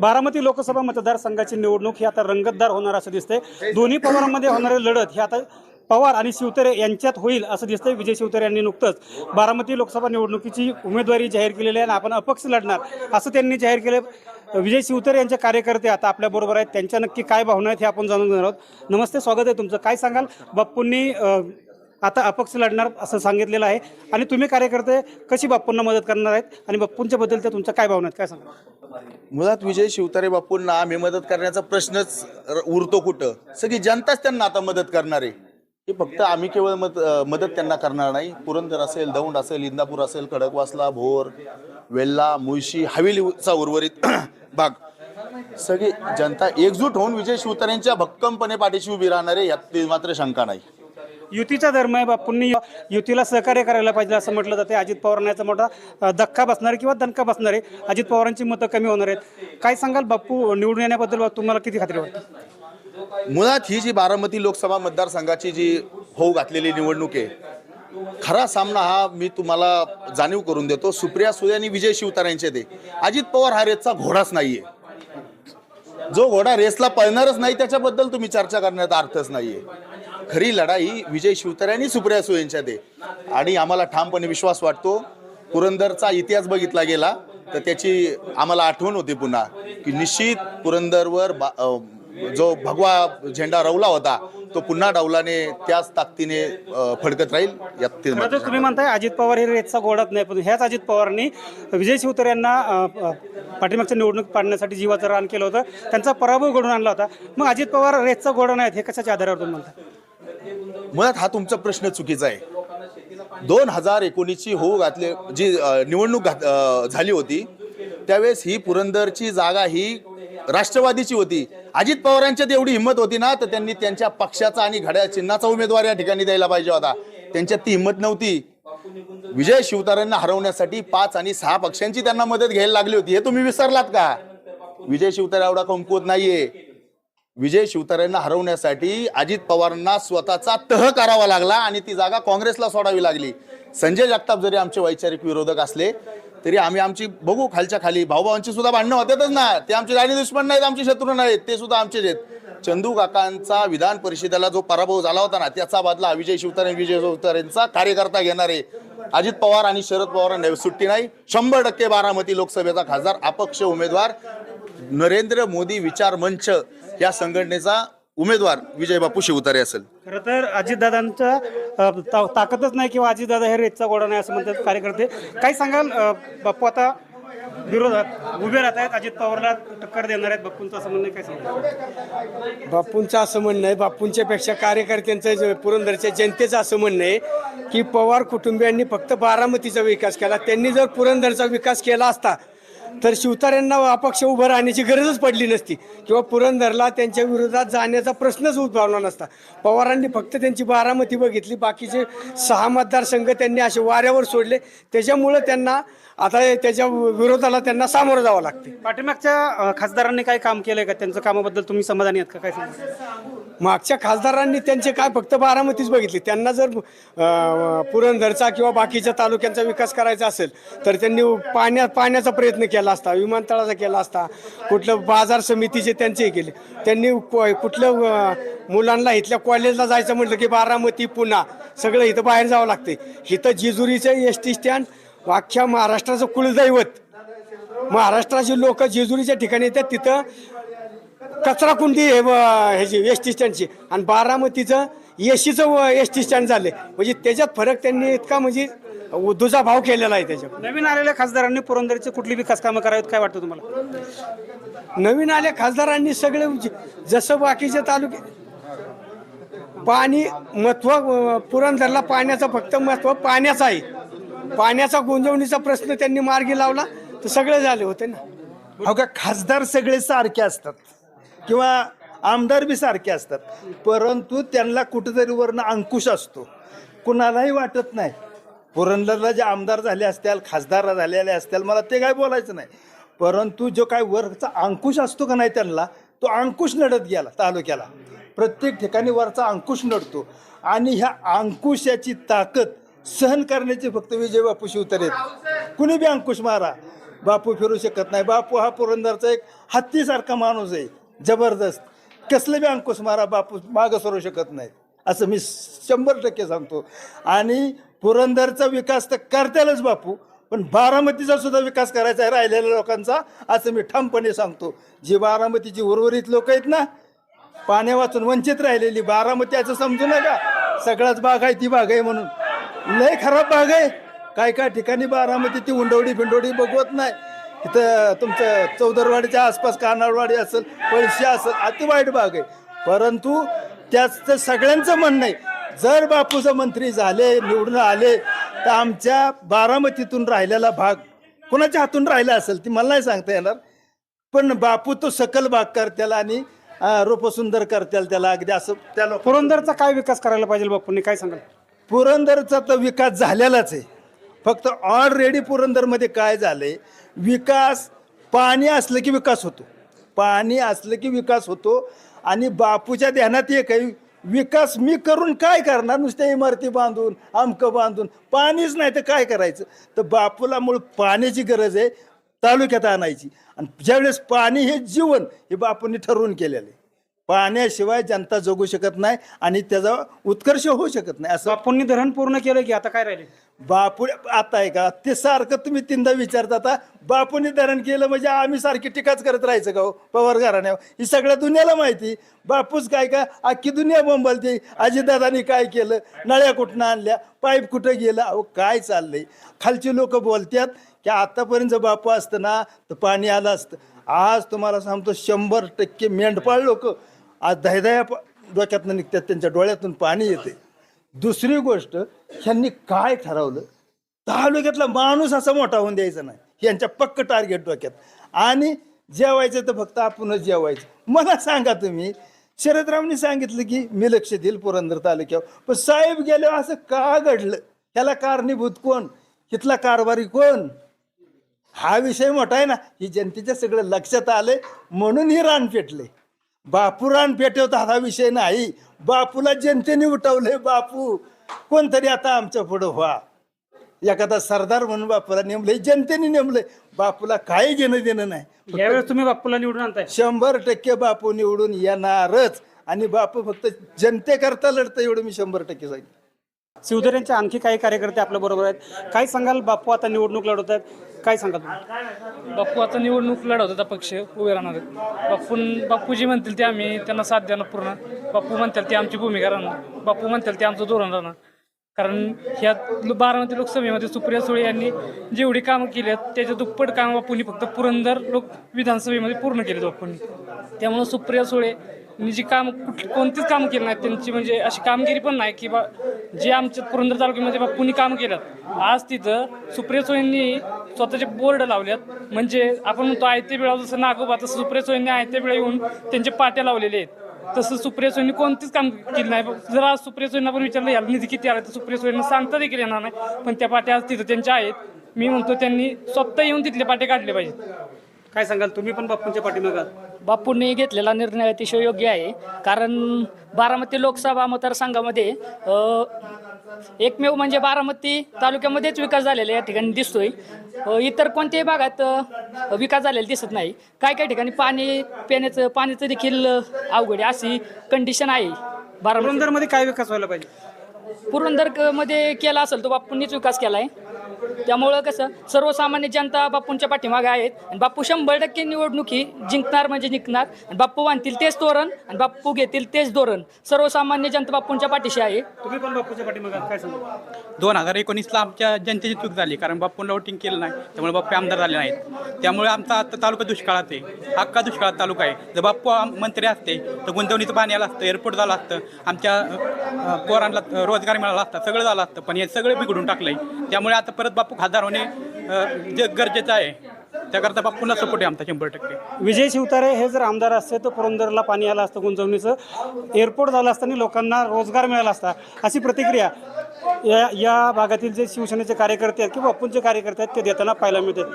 बारामती लोकसभा मतदारसंघाची निवडणूक ही आता रंगतदार होणार असं दिसतंय. दोन्ही पवारांमध्ये होणारी लढत ही आता पवार आणि शिवतरे यांच्यात होईल असं दिसतंय. विजय शिवतरे यांनी नुकतंच बारामती लोकसभा निवडणुकीची उमेदवारी जाहीर केलेली आहे आणि आपण अपक्ष लढणार असं त्यांनी जाहीर केलं विजय शिवतरे यांचे कार्यकर्ते आता आपल्याबरोबर आहेत. त्यांच्या नक्की काय भावना आहेत हे आपण जाणून घेणार आहोत. नमस्ते स्वागत आहे तुमचं. काय सांगाल? बाप्पूंनी आता अपक्ष लढणार असं सांगितलेलं आहे. आणि तुम्ही कार्यकर्ते कशी बाप्पूंना मदत करणार आहेत? आणि बाप्पूंच्या बद्दल त्या तुमच्या काय भावना आहेत? काय सांगा मुळात विजय शिवतारे बाप्पूंना आम्ही मदत करण्याचा प्रश्नच र- उरतो कुठं? सगळी जनताच त्यांना आता मदत करणार आहे. हे फक्त आम्ही केवळ मद मदत त्यांना करणार नाही. पुरंदर असेल दौंड असेल इंदापूर असेल खडकवासला भोर वेल्ला मुळशी हवेलीचा उर्वरित भाग. सगळी जनता एकजूट होऊन विजय शिवतारेंच्या भक्कमपणे पाठीशी उभी राहणार आहे यात मात्र शंका नाही. युतीचा धर्म आहे बापूंनी युतीला सहकार्य करायला पाहिजे असं म्हटलं जाते अजित पवारांना याचा मोठा धक्का बसणार किंवा दणका बसणार आहे. अजित पवारांची मतं कमी होणार आहेत. काय सांगाल बापू निवडून येण्याबद्दल तुम्हाला किती खात्री वाटते? मुळात ही जी बारामती लोकसभा मतदारसंघाची जी होऊ घातलेली निवडणूक आहे खरा सामना हा मी तुम्हाला जाणीव करून देतो. सुप्रिया सुळे आणि विजय शिवतारांचे ते. अजित पवार हा रेसचा घोडाच नाहीये. जो घोडा रेसला पळणारच नाही त्याच्याबद्दल तुम्ही चर्चा करण्याचा अर्थच नाहीये. खरी लढाई विजय शिवतारे आणि सुप्रिया सुळेंच्यात आहे आणि आम्हाला ठामपणे विश्वास वाटतो. पुरंदरचा इतिहास बघितला गेला तर त्याची आम्हाला आठवण होती पुन्हा की निश्चित पुरंदरवर बा- जो भगवा झेंडा रवला होता तो पुन्हा डावलाने त्याच ताकदीने फडकत राहील यात तुम्ही म्हणताय अजित पवार हे रेतचा गोडाच नाही पण ह्याच अजित पवारांनी विजय शिवतर यांना पाठीमागच्या निवडणूक पाडण्यासाठी जीवाचं रान केलं होतं. त्यांचा पराभव घडून आणला होता. मग अजित पवार रेतचा गोडा नाहीत हे कशाच्या आधारावर तुम्ही म्हणता मुळात हा तुमचा प्रश्न चुकीचा आहे. दोन हजार एकोणीसची होऊ घातले जी निवडणूक घात- झाली होती त्यावेळेस ही पुरंदरची जागा ही राष्ट्रवादीची होती. अजित पवारांच्यात एवढी हिंमत होती ना तर त्यांनी त्यांच्या पक्षाचा आणि घड्याळ चिन्हाचा उमेदवार या ठिकाणी द्यायला पाहिजे होता. त्यांच्यात ती हिंमत नव्हती. विजय शिवतारांना हरवण्यासाठी पाच आणि सहा पक्षांची त्यांना मदत घ्यायला लागली होती. हे तुम्ही विसरलात का? विजय शिवतारे एवढा कमकुवत नाहीये. विजय शिवतारेंना हरवण्यासाठी अजित पवारांना स्वतःचा तह करावा लागला आणि ती जागा काँग्रेसला सोडावी लागली. संजय जगताप जरी आमचे वैचारिक विरोधक असले तरी आम्ही आमची बघू खालच्या खाली. भाऊभावांची सुद्धा भांडणं होतातच ना. ते आमचे राणी दुश्मन नाहीत आमचे शत्रू नाहीत ते सुद्धा आमचेच आहेत. चंदू काकांचा विधान परिषदेला जो पराभव झाला होता ना त्याचा बदला विजय शिवतारे विजय शिवतारेंचा कार्यकर्ता घेणारे आहे अजित पवार आणि शरद पवारांना सुट्टी नाही. शंभर टक्के बारामती लोकसभेचा खासदार अपक्ष उमेदवार नरेंद्र मोदी विचार मंच. या संघटनेचा उमेदवार विजय बापू शिवतारे असेल. खरं तर अजितदादांच्या अ, ता- ताकदच नाही किंवा अजितदादा हे रेतचा गोडा नाही असं म्हणतात कार्यकर्ते. काय सांगाल अ, बाप्पू आता विरोधात उभे राहत आहेत अजित पवारला टक्कर देणार आहेत बाप्पूंचं असं म्हणणं आहे, काय सांगाल? बापूंचं असं म्हणणं आहे बापूंच्या पेक्षा कार्यकर्त्यांचं जे पुरंदरच्या जनतेचं असं म्हणणं आहे की पवार कुटुंबियांनी फक्त बारामतीचा विकास केला. त्यांनी जर पुरंदरचा विकास केला असता तर शिवतार्यांना अपक्ष उभं राहण्याची गरजच पडली नसती. किंवा पुरंदरला त्यांच्या विरोधात जाण्याचा प्रश्नच उद्भवला नसता. पवारांनी फक्त त्यांची बारामती बघितली. बाकीचे सहा मतदारसंघ त्यांनी असे वाऱ्यावर सोडले. त्याच्यामुळं त्यांना आता त्याच्या विरोधाला त्यांना सामोरं जावं लागते. पाठीमागच्या खासदारांनी काय काम केलंय का? त्यांच्या कामाबद्दल तुम्ही समाधानी आहात का? काय सांगा? मागच्या खासदारांनी त्यांचे काय फक्त बारामतीच बघितली. त्यांना जर पुरंदरचा किंवा बाकीच्या तालुक्यांचा विकास करायचा असेल तर त्यांनी पाण्या पाण्याचा प्रयत्न केला असता विमानतळाचा केला असता कुठलं बाजार समितीचे त्यांचे हे केले. त्यांनी को- कुठलं मुलांना इथल्या कॉलेजला जायचं म्हटलं की बारामती पुणा सगळं इथं बाहेर जावं लागते इथं जेजुरीचं एस टी स्टँड अख्ख्या महाराष्ट्राचं कुलदैवत. महाराष्ट्राची लोक जेजुरीच्या ठिकाणी येतात तिथं कचरा कुंडी हे ह्याची एस टी स्टँडची आणि बारामतीचं एसीचं एस टी स्टँड झाले. म्हणजे त्याच्यात फरक त्यांनी इतका म्हणजे दुजा भाव केलेला आहे त्याच्यात नवीन आलेल्या खासदारांनी पुरंदरची कुठली विकास कामं करावीत काय वाटतं तुम्हाला? नवीन आल्या खासदारांनी सगळे ज- जसं बाकीचे तालुके पाणी महत्त्व पुरंदरला पाण्याचं फक्त महत्त्व पाण्याचं आहे. पाण्याचा गुंजवणीचा प्रश्न त्यांनी मार्गी लावला तर सगळे झाले होते ना. खासदार सगळे सारखे असतात. किंवा आमदार बी सारखे असतात. परंतु त्यांना कुठेतरी वरनं अंकुश असतो. कुणालाही वाटत नाही. पुरंदरला जे आमदार झाले असतील खासदार झालेले असतील मला ते काय बोलायचं नाही. परंतु जो काय वरचा अंकुश असतो का नाही त्यांना तो अंकुश नडत गेला तालुक्याला. प्रत्येक ठिकाणी वरचा अंकुश नडतो. आणि ह्या अंकुशाची ताकद सहन करण्याची फक्त विजय बापू शिवतरेत कुणी बी अंकुश मारा. बापू फिरू शकत नाही. बापू हा पुरंदरचा एक हत्तीसारखा माणूस आहे. जबरदस्त. कसलं बी अंकुश मारा बापू मागं सरू शकत नाही. असं मी शंभर टक्के सांगतो. आणि पुरंदरचा विकास तर करतालच बापू पण बारामतीचा सुद्धा विकास करायचा आहे राहिलेल्या लोकांचा असं मी ठामपणे सांगतो. जी बारामतीची उर्वरित लोक आहेत ना पाण्या वाचून वंचित राहिलेली बारामती असं समजू नका. सगळाच बाग आहे ती बाग आहे म्हणून. लय खराब बाग आहे. काय काय ठिकाणी बारामती ती उंडवडी बिंडवडी बघवत नाही. इथं तुमचं चौदरवाडीच्या आसपास कानाडवाडी असेल पळशी असेल अति वाईट बाग आहे. परंतु त्याचं सगळ्यांचं म्हणणं आहे जर बापूचं मंत्री झाले निवडून आले तर आमच्या बारामतीतून राहिलेला भाग कोणाच्या हातून राहिला असेल ती मला नाही सांगता येणार. पण बापू तो सकल बाग करत्याला आणि अं, रोपं सुंदर करत्याल त्याला अगदी असं त्याला पुरंदरचा काय विकास करायला पाहिजे बापूंनी? काय सांगाल? पुरंदरचा तर विकास झालेलाच आहे. फक्त ऑलरेडी पुरंदरमध्ये काय झालंय विकास पाणी असलं की विकास होतो. पाणी असलं की विकास होतो आणि बापूच्या ध्यानात एक आहे विकास मी करून काय करणार? नुसत्या इमारती बांधून अमकं बांधून पाणीच नाही तर काय करायचं? तर बापूला मूळ पाण्याची गरज आहे तालुक्यात आणायची. आणि ज्यावेळेस पाणी हे जीवन हे बापूंनी ठरवून केलेलं आहे. पाण्याशिवाय जनता जगू शकत नाही आणि त्याचा उत्कर्ष होऊ शकत नाही. असं बापूंनी धरण पूर्ण केलं की आता काय राहिले? बापू आता आहे का? ते सारखं तुम्ही तीनदा विचारता आता बापूने धरण केलं म्हणजे आम्ही सारखी टीकाच करत राहायचं का हो, पवार घराण्यावर. ही सगळ्या दुनियाला माहिती बापूच काय का? अख्खी दुनिया बोंबलते. अजितदादांनी काय केलं? नळ्या कुठनं आणल्या? पाईप कुठं गेलं? अहो काय चाललंय? खालची लोक बोलतात की आतापर्यंत जर बापू असतं ना तर पाणी आलं असतं. आज तुम्हाला सांगतो शंभर टक्के मेंढपाळ लोक आज दहदया डोक्यातनं निघतात त्यांच्या डोळ्यातून पाणी येते. दुसरी गोष्ट ह्यांनी काय ठरवलं? तालुक्यातला माणूस असा मोठा होऊन द्यायचा नाही. यांच्या पक्क टार्गेट डोक्यात. आणि जेवायचं तर फक्त आपणच जेवायचं. मला सांगा तुम्ही शरदरावनी सांगितलं की मी लक्ष देईल पुरंदर तालुक्यावर. पण साहेब गेल्यावर असं का घडलं? ह्याला कारणीभूत कोण? इथला कारभारी कोण? हा विषय मोठा आहे ना. ही जनतेच्या सगळं लक्षात आलंय म्हणून ही रान पेटले बापू रान पेटवता हा विषय नाही. बापूला जनतेने उठवलंय बापू. कोणतरी आता आमच्या पुढं व्हा. एखादा सरदार म्हणून बापूला नेमलंय जनतेने नेमलंय. बापूला काही घेणं देणं नाही. यावेळेस तुम्ही बापूला निवडून आणताय. शंभर टक्के बापू निवडून येणारच. आणि बापू फक्त जनतेकरता लढतं एवढं मी शंभर टक्के सांगितलं शिवधरेंचे आणखी काही कार्यकर्ते आपल्या बरोबर आहेत. काय सांगाल बापू आता निवडणूक लढवत आहेत काय सांगाल? तुम्ही बाप्पू आता निवडणूक लढवतात पक्ष उभे राहणार आहेत. बापून बापू म्हणतील ते आम्ही त्यांना साथ देणार पूर्ण. बाप्पू म्हणतील ते आमची भूमिका राहणार. बापू म्हणतील ते आमचं धोरण राहणार. कारण ह्या लो- बारामती लोकसभेमध्ये सुप्रिया सुळे यांनी जेवढी कामं केली आहेत त्याच्या दुप्पट कामं बापूंनी फक्त पुरंदर लोक विधानसभेमध्ये पूर्ण केले बापूंनी. त्यामुळं सुप्रिया सुळे नी जी काम कुठ कोणतीच कामं केली नाहीत. त्यांची म्हणजे अशी कामगिरी पण नाही की बा जे आमच्या पुरंदर तालुक्यामध्ये बापूंनी कामं केलं आज तिथं सुप्रिया सुळेंनी स्वतःचे बोर्ड लावल्यात म्हणजे आपण म्हणतो आयते बिळा जसं नागोबा तसं सुप्रिया सुळेंनी आयते बिळा येऊन त्यांचे पाट्या लावलेले आहेत. तसं सुप्रिया सुळेंनी कोणतीच काम केलं नाही. जर आज सुप्रिया सुळेंना पण विचारलं याला निधी किती आला? तर सुप्रिया सुळेंना सांगता देखील येणार नाही. पण त्या पाट्या आज तिथं त्यांच्या आहेत. मी म्हणतो त्यांनी स्वतः येऊन तिथले पाटे काढले पाहिजेत. काय सांगाल? तुम्ही पण बापूंच्या पाठीमागात बापूंनी घेतलेला निर्णय अतिशय योग्य आहे. कारण बारामती लोकसभा मतदारसंघामध्ये एकमेव म्हणजे बारामती तालुक्यामध्येच विकास झालेला या ठिकाणी दिसतोय. अ, इतर कोणत्याही भागात अ, विकास झालेला दिसत नाही. काय काय ठिकाणी पाणी पिण्याचं पाण्याचं देखील अवघड आहे अशी कंडिशन आहे बारामती पुरंदरमध्ये काय विकास व्हायला पाहिजे? पुरंदरमध्ये केला असेल तो बापूंनीच विकास केला आहे त्यामुळं कसं सर्वसामान्य जनता बापूंच्या पाठीमागे आहेत. आणि बापू शंभर टक्के निवडणुकी जिंकणार म्हणजे जिंकणार. आणि बापू बांधतील तेच धोरण आणि बापू घेतील तेच धोरण. सर्वसामान्य जनता बापूंच्या पाठीशी आहे. तुम्ही पण बापूच्या काय सांगाल दोन हजार एकोणीसला आमच्या जनतेची चूक झाली कारण बाप्पूंना वोटिंग केलं नाही. त्यामुळे बाप्पे आमदार झाले नाहीत. त्यामुळे आमचा आता तालुका दुष्काळात आहे. हक्का दुष्काळात तालुका आहे. जर बाप्पू आम- मंत्री असते तर गुंतवणुकीचं पाणी आलं असतं एअरपोर्ट झालं असतं आमच्या अ, पोरांना रोजगार मिळाला असता सगळं झालं असतं. पण हे सगळं बिघडून टाकलंय. त्यामुळे आता परत बाप्पू खासदार होणे जे गरजेचं आहे त्याकरता बाप्पूंना सपोर्ट आहे आमचा शंभर टक्के. विजय शिवतारे हे जर आमदार असते तर पुरंदरला पाणी आलं असतं गुंजवणीचं. एअरपोर्ट झालं असतं आणि लोकांना रोजगार मिळाला असता. अशी प्रतिक्रिया या या भागातील जे शिवसेनेचे कार्यकर्ते आहेत किंवा बापूंचे कार्यकर्ते आहेत ते देताना पाहायला मिळतात